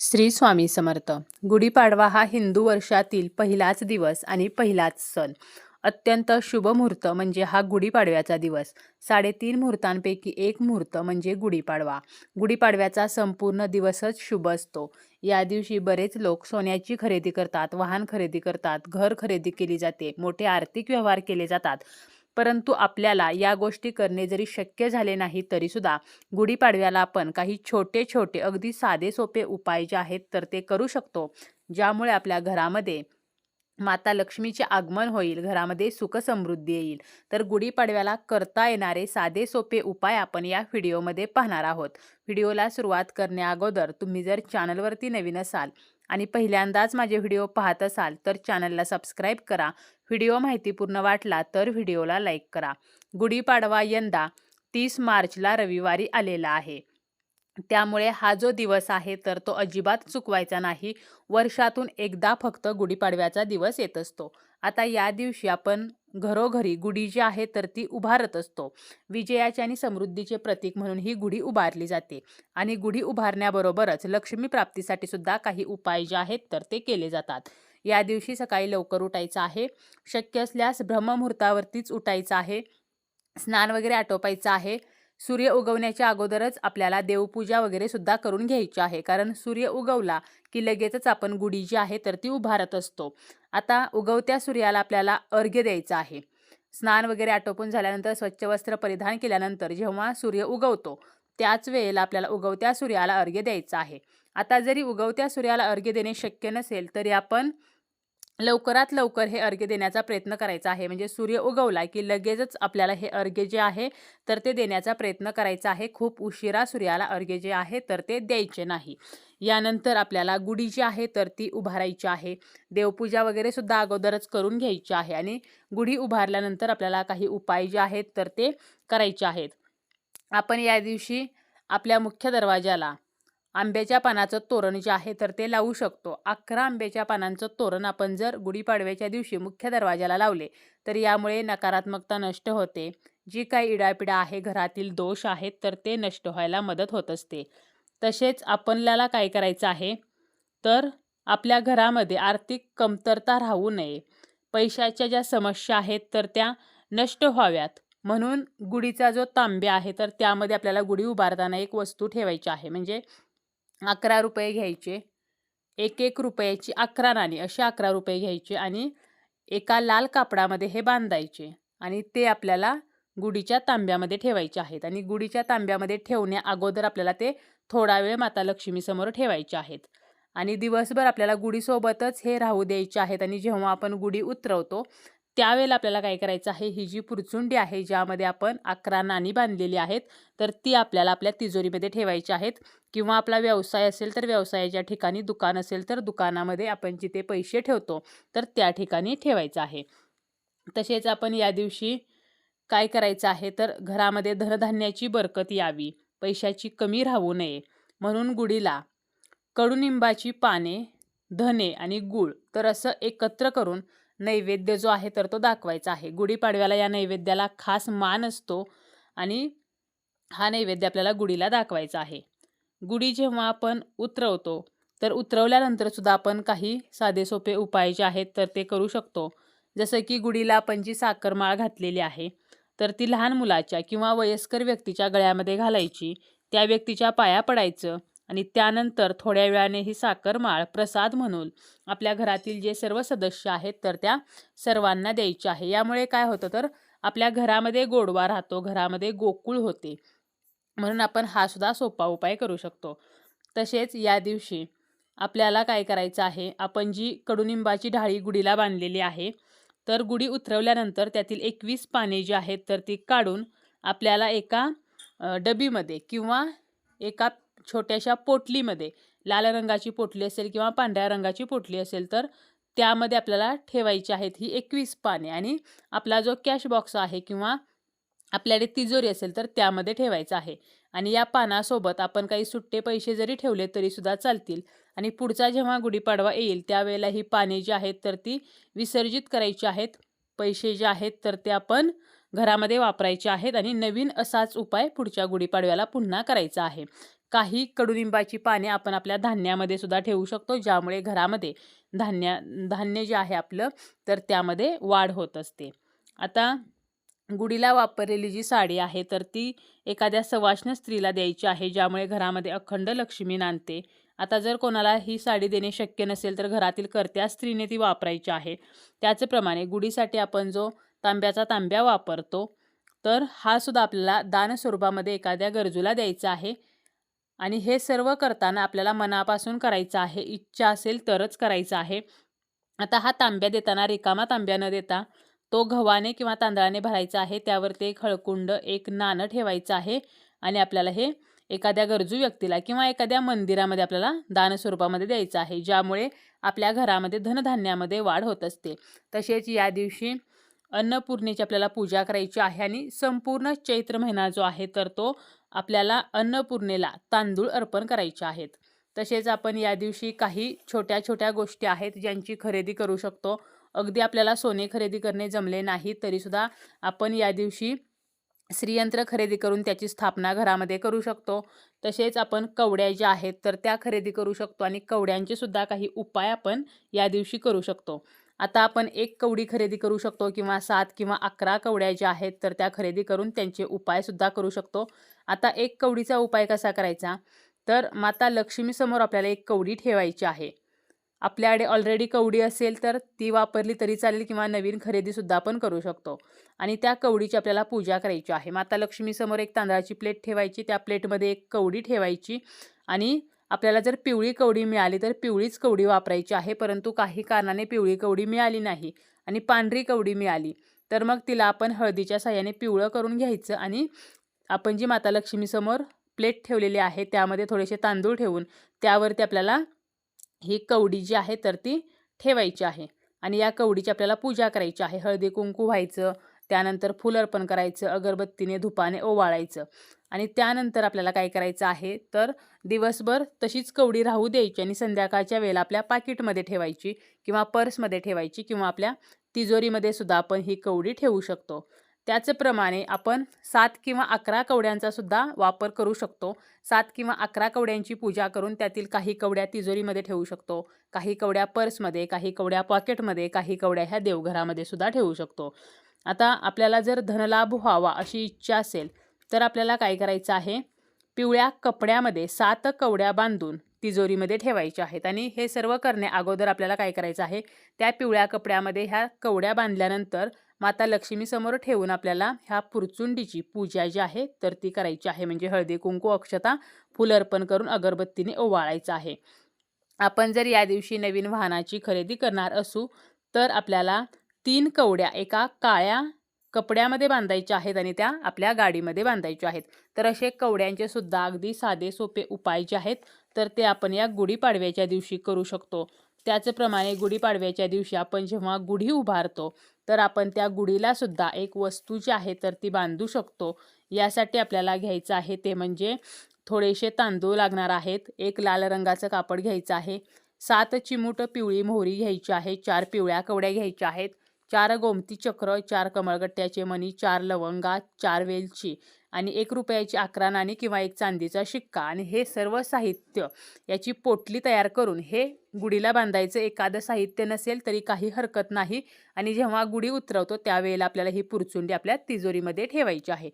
श्री स्वामी समर्थ. गुढीपाडवा हा हिंदू वर्षातील पहिलाच दिवस आणि पहिलाच सण. अत्यंत शुभ मुहूर्त म्हणजे हा गुढीपाडव्याचा दिवस. साडेतीन मुहूर्तांपैकी एक मुहूर्त म्हणजे गुढीपाडवा. गुढीपाडव्याचा संपूर्ण दिवसच शुभ असतो. या दिवशी बरेच लोक सोन्याची खरेदी करतात वाहन खरेदी करतात घर खरेदी केली जाते मोठे आर्थिक व्यवहार केले जातात. परंतु आपल्याला या गोष्टी करणे जरी शक्य झाले नाही तरीसुद्धा गुढीपाडव्याला आपण काही छोटे छोटे अगदी साधे सोपे उपाय जे आहेत तर ते करू शकतो. ज्यामुळे आपल्या घरामध्ये माता लक्ष्मीचे आगमन होईल घरामध्ये सुख समृद्धी येईल. तर गुढीपाडव्याला करता येणारे साधे सोपे उपाय आपण या व्हिडिओमध्ये पाहणार आहोत. व्हिडिओला सुरुवात करण्याअगोदर तुम्ही जर चॅनलवरती नवीन असाल आणि पहिल्यांदाच माझे व्हिडिओ पाहत असाल तर चॅनलला सबस्क्राईब करा. व्हिडिओ माहितीपूर्ण वाटला तर व्हिडिओला लाईक करा. गुढीपाडवा यंदा तीस मार्चला रविवारी आलेला आहे. त्यामुळे हा जो दिवस आहे तर तो अजिबात चुकवायचा नाही. वर्षातून एकदा फक्त गुढीपाडव्याचा दिवस येत असतो. आता या दिवशी आपण घरोघरी गुढी जी आहे तर ती उभारत असतो. विजयाचे आणि समृद्धीचे प्रतीक म्हणून ही गुढी उभारली जाते. आणि गुढी उभारण्याबरोबरच लक्ष्मी प्राप्तीसाठी सुद्धा काही उपाय जे आहेत तर ते केले जातात. या दिवशी सकाळी लवकर उठायचं आहे. शक्य असल्यास ब्रह्ममुहूर्तावरतीच उठायचं आहे. स्नान वगैरे आटोपायचं आहे. सूर्य उगवण्याच्या अगोदरच आपल्याला देवपूजा वगैरे सुद्धा करून घ्यायची आहे. कारण सूर्य उगवला की लगेचच आपण गुढी जी आहे तर ती उभारत असतो. आता उगवत्या सूर्याला आपल्याला अर्घ्य द्यायचा आहे. स्नान वगैरे आटोपून झाल्यानंतर स्वच्छ वस्त्र परिधान केल्यानंतर जेव्हा सूर्य उगवतो त्याच वेळेला आपल्याला उगवत्या सूर्याला अर्घ्य द्यायचा आहे. आता जरी उगवत्या सूर्याला अर्घ्य देणे शक्य नसेल तरी आपण लवकरात लवकर हे अर्घ्य देण्याचा प्रयत्न करायचा आहे. म्हणजे सूर्य उगवला की लगेचच आपल्याला हे अर्घ्य जे आहे तर ते देण्याचा प्रयत्न करायचा आहे. खूप उशिरा सूर्याला अर्घ्य जे आहे तर ते द्यायचे नाही. यानंतर आपल्याला गुढी जी आहे तर ती उभारायची आहे. देवपूजा वगैरे सुद्धा अगोदरच करून घ्यायची आहे आणि गुढी उभारल्यानंतर आपल्याला काही उपाय जे आहेत तर ते करायचे आहेत. आपण या दिवशी आपल्या मुख्य दरवाजाला आंब्याच्या पानाचं तोरण जे आहे तर ते लावू शकतो. अकरा आंब्याच्या पानांचं तोरण आपण जर गुढीपाडव्याच्या दिवशी मुख्य दरवाजाला लावले तर यामुळे नकारात्मकता नष्ट होते. जी काही इडापिडा आहे घरातील दोष आहेत तर ते नष्ट व्हायला मदत होत असते. तसेच आपल्याला काय करायचं आहे? तर आपल्या घरामध्ये आर्थिक कमतरता राहू नये. पैशाच्या ज्या समस्या आहेत तर त्या नष्ट व्हाव्यात. म्हणून गुढीचा जो तांब्या आहे तर त्यामध्ये आपल्याला गुढी उभारताना एक वस्तू ठेवायची आहे. म्हणजे अकरा रुपये घ्यायचे. एक एक रुपयाची अकरा नाणी असे अकरा रुपये घ्यायचे आणि एका लाल कापडामध्ये हे बांधायचे आणि ते आपल्याला गुढीच्या तांब्यामध्ये ठेवायचे आहेत आणि गुढीच्या तांब्यामध्ये ठेवण्या अगोदर आपल्याला ते थोडा वेळ माता लक्ष्मीसमोर ठेवायचे आहेत. आणि दिवसभर आपल्याला गुढीसोबतच हे राहू द्यायचे आहेत आणि जेव्हा आपण गुढी उतरवतो त्यावेळेला आपल्याला काय करायचं आहे? ही जी पुरचुंडी आहे ज्यामध्ये आपण अकरा नाणी बांधलेली आहेत तर ती आपल्याला आपल्या तिजोरीमध्ये ठेवायची आहेत. किंवा आपला व्यवसाय असेल तर व्यवसायाच्या ठिकाणी दुकान असेल तर दुकानामध्ये आपण जिथे पैसे ठेवतो तर त्या ठिकाणी ठेवायचं आहे. तसेच आपण या दिवशी काय करायचं आहे? तर घरामध्ये धनधान्याची बरकत यावी पैशाची कमी राहू नये. म्हणून गुढीला कडुनिंबाची पाने धने आणि गूळ तर असं एकत्र करून नैवेद्य जो आहे तर तो दाखवायचा आहे. गुढीपाडव्याला या नैवेद्याला खास मान असतो आणि हा नैवेद्य आपल्याला गुढीला दाखवायचा आहे. गुढी जेव्हा आपण उतरवतो तर उतरवल्यानंतरसुद्धा आपण काही साधे सोपे उपाय जे आहेत तर ते करू शकतो. जसं की गुढीला आपण जी साखरमाळ घातलेली आहे तर ती लहान मुलाच्या किंवा वयस्कर व्यक्तीच्या गळ्यामध्ये घालायची. त्या व्यक्तीच्या पाया पडायचं. आणि त्यानंतर थोड्या वेळाने ही साखरमाळ प्रसाद म्हणून आपल्या घरातील जे सर्व सदस्य आहेत तर त्या सर्वांना द्यायची आहे. यामुळे काय होतं तर आपल्या घरामध्ये गोडवा राहतो घरामध्ये गोकुळ होते. म्हणून आपण हा सुद्धा सोपा उपाय करू शकतो. तसेच या दिवशी आपल्याला काय करायचं आहे आपण जी कडुनिंबाची ढाळी गुढीला बांधलेली आहे तर गुढी उतरवल्यानंतर त्यातील एकवीस पाने जी आहेत तर ती काढून आपल्याला एका डबीमध्ये किंवा एका छोट्याशा पोटलीमध्ये लाल रंगाची पोटली असेल किंवा पांढऱ्या रंगाची पोटली असेल तर त्यामध्ये आपल्याला ठेवायची आहेत ही एकवीस पाने आणि आपला जो कॅश बॉक्स आहे किंवा आपल्याकडे तिजोरी असेल तर त्यामध्ये ठेवायचं आहे. आणि या पानासोबत आपण काही सुट्टे पैसे जरी ठेवले तरीसुद्धा चालतील. आणि पुढचा जेव्हा गुढीपाडवा येईल त्यावेळेला ही पाने जी आहेत तर ती विसर्जित करायची आहेत. पैसे जे आहेत तर ते आपण घरामध्ये वापरायचे आहेत आणि नवीन असाच उपाय पुढच्या गुढीपाडव्याला पुन्हा करायचा आहे. काही कडुलिंबाची पाने आपण आपल्या धान्यामध्ये सुद्धा ठेवू शकतो ज्यामुळे घरामध्ये धान्य धान्य जे आहे आपलं तर त्यामध्ये वाढ होत असते. आता गुढीला वापरलेली जी साडी आहे तर ती एखाद्या सवाष्ण स्त्रीला द्यायची आहे ज्यामुळे घरामध्ये अखंड लक्ष्मी नांदते. आता जर कोणाला ही साडी देणे शक्य नसेल तर घरातील कर्त्या स्त्रीने ती वापरायची आहे. त्याचप्रमाणे गुढीसाठी आपण जो तांब्याचा तांब्या वापरतो. तर हा सुद्धा आपल्याला दान स्वरूपामध्ये एखाद्या गरजूला द्यायचा आहे. आणि हे सर्व करताना आपल्याला मनापासून करायचं आहे. इच्छा असेल तरच करायचं आहे. आता हा तांब्या देताना रिकामा तांब्या न देता तो गव्हाने किंवा तांदळाने भरायचा आहे. त्यावरती एक हळकुंड एक नाणं ठेवायचं आहे. आणि आपल्याला हे एखाद्या गरजू व्यक्तीला किंवा एखाद्या मंदिरामध्ये आपल्याला दान स्वरूपामध्ये द्यायचं आहे. ज्यामुळे आपल्या घरामध्ये धनधान्यामध्ये वाढ होत असते. तसेच या दिवशी अन्नपूर्णेची आपल्याला पूजा करायची आहे आणि संपूर्ण चैत्र महिना जो आहे तर तो आपल्याला अन्नपूर्णेला तांदूळ अर्पण करायचे आहेत. तसेच आपण या दिवशी काही छोट्या छोट्या गोष्टी आहेत ज्यांची खरेदी करू शकतो. अगदी आपल्याला सोने खरेदी करणे जमले नाही तरीसुद्धा आपण या दिवशी श्रीयंत्र खरेदी करून त्याची स्थापना घरामध्ये करू शकतो. तसेच आपण कवड्या ज्या आहेत तर त्या खरेदी करू शकतो आणि कवड्यांचे सुद्धा काही उपाय आपण या दिवशी करू शकतो. आता आपण एक कवडी खरेदी करू शकतो किंवा सात किंवा अकरा कवड्या ज्या आहेत तर त्या खरेदी करून त्यांचे उपायसुद्धा करू शकतो. आता एक कवडीचा उपाय कसा करायचा? तर माता लक्ष्मीसमोर आपल्याला एक कवडी ठेवायची आहे. आपल्याकडे ऑलरेडी कवडी असेल तर ती वापरली तरी चालेल किंवा नवीन खरेदीसुद्धा आपण करू शकतो. आणि त्या कवडीची आपल्याला पूजा करायची आहे. माता लक्ष्मीसमोर एक तांदळाची प्लेट ठेवायची. त्या प्लेटमध्ये एक कवडी ठेवायची आणि आपल्याला जर पिवळी कवडी मिळाली तर पिवळीच कवडी वापरायची आहे परंतु काही कारणाने पिवळी कवडी मिळाली नाही आणि पांढरी कवडी मिळाली. तर मग तिला आपण हळदीच्या साह्याने पिवळं करून घ्यायचं आणि आपण जी माता लक्ष्मीसमोर प्लेट ठेवलेली आहे त्यामध्ये थोडेसे तांदूळ ठेवून त्यावरती आपल्याला ही कवडी जी आहे तर ती ठेवायची आहे आणि या कवडीची आपल्याला पूजा करायची आहे. हळदी कुंकू व्हायचं त्यानंतर फुल अर्पण करायचं अगरबत्तीने धुपाने ओवाळायचं. आणि त्यानंतर आपल्याला काय करायचं आहे तर दिवसभर तशीच कवडी राहू द्यायची आणि संध्याकाळच्या वेळेला आपल्या पाकिटमध्ये ठेवायची किंवा पर्समध्ये ठेवायची किंवा आपल्या तिजोरीमध्ये सुद्धा आपण ही कवडी ठेवू शकतो. त्याचप्रमाणे आपण सात किंवा अकरा कवड्यांचा सुद्धा वापर करू शकतो. सात किंवा अकरा कवड्यांची पूजा करून त्यातील काही कवड्या तिजोरीमध्ये ठेवू शकतो काही कवड्या पर्समध्ये काही कवड्या पॉकेटमध्ये काही कवड्या ह्या देवघरामध्ये सुद्धा ठेवू शकतो. आता आपल्याला जर धनलाभ व्हावा अशी इच्छा असेल तर आपल्याला काय करायचं आहे? पिवळ्या कपड्यामध्ये सात कवड्या बांधून तिजोरीमध्ये ठेवायच्या आहेत. आणि हे सर्व करणे अगोदर आपल्याला काय करायचं आहे? त्या पिवळ्या कपड्यामध्ये ह्या कवड्या बांधल्यानंतर माता लक्ष्मीसमोर ठेवून आपल्याला ह्या पुरचुंडीची पूजा जी आहे तर ती करायची आहे. म्हणजे हळदी कुंकू अक्षता फुल अर्पण करून अगरबत्तीने ओवाळायचं आहे. आपण जर या दिवशी नवीन वाहनाची खरेदी करणार असू तर आपल्याला तीन कवड्या एका काळ्या कपड्यामध्ये बांधायच्या आहेत आणि त्या आपल्या गाडीमध्ये बांधायच्या आहेत. तर असे कवड्यांचे सुद्धा अगदी साधे सोपे उपाय जे आहेत तर ते आपण या गुढीपाडव्याच्या दिवशी करू शकतो. त्याचप्रमाणे गुढीपाडव्याच्या दिवशी आपण जेव्हा गुढी उभारतो तर आपण त्या गुढीला सुद्धा एक वस्तू जी आहे तर ती बांधू शकतो. यासाठी आपल्याला घ्यायचं आहे ते म्हणजे थोडेसे तांदूळ लागणार आहेत एक लाल रंगाचं कापड घ्यायचं आहे सात चिमूट पिवळी मोहरी घ्यायची आहे चार पिवळ्या कवड्या घ्यायच्या आहेत चार गोमती चक्र चार कमळगट्ट्याचे मणी चार लवंगा चार वेलची आणि एक रुपयाची अकरा नाणी किंवा एक चांदीचा शिक्का. आणि हे सर्व साहित्य याची पोटली तयार करून हे गुढीला बांधायचं एखादं साहित्य नसेल तरी काही हरकत नाही. आणि जेव्हा गुढी उतरवतो त्यावेळेला आपल्याला ही पुरचुंडी आपल्या तिजोरीमध्ये ठेवायची आहे.